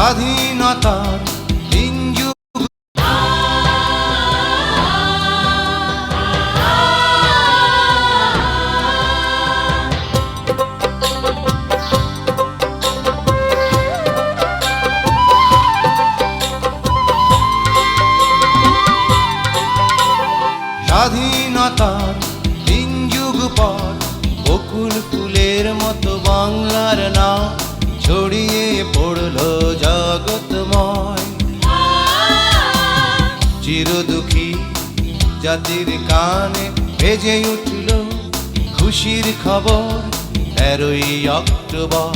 স্বাধীনতার তিনজু স্বাধীনতার তিন যুগ পর বকুল ফুলের মতো বাংলার নাম ছড়িয়ে পড়ল চিরদুখী জাতির কানে ভেজে উঠল খুশির খবর। তেরোই অক্টোবর।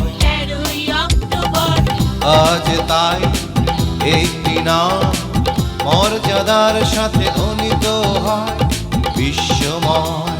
আজ তাই একটি নাম মর্যাদার সাথে ধ্বনিত হয় বিশ্বময়।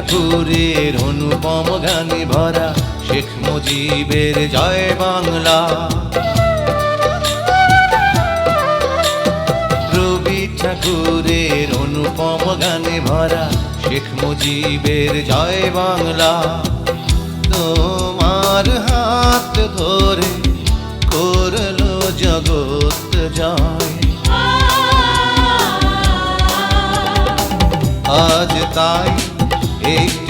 ঠাকুরের অনুপম গানে ভরা শেখ মুজিবের জয় বাংলা। রবি ঠাকুরের অনুপম গানে ভরা শেখ মুজিবের জয় বাংলা। তোমার হাত ধরে করল জগৎ জয়। আজ তাই একটি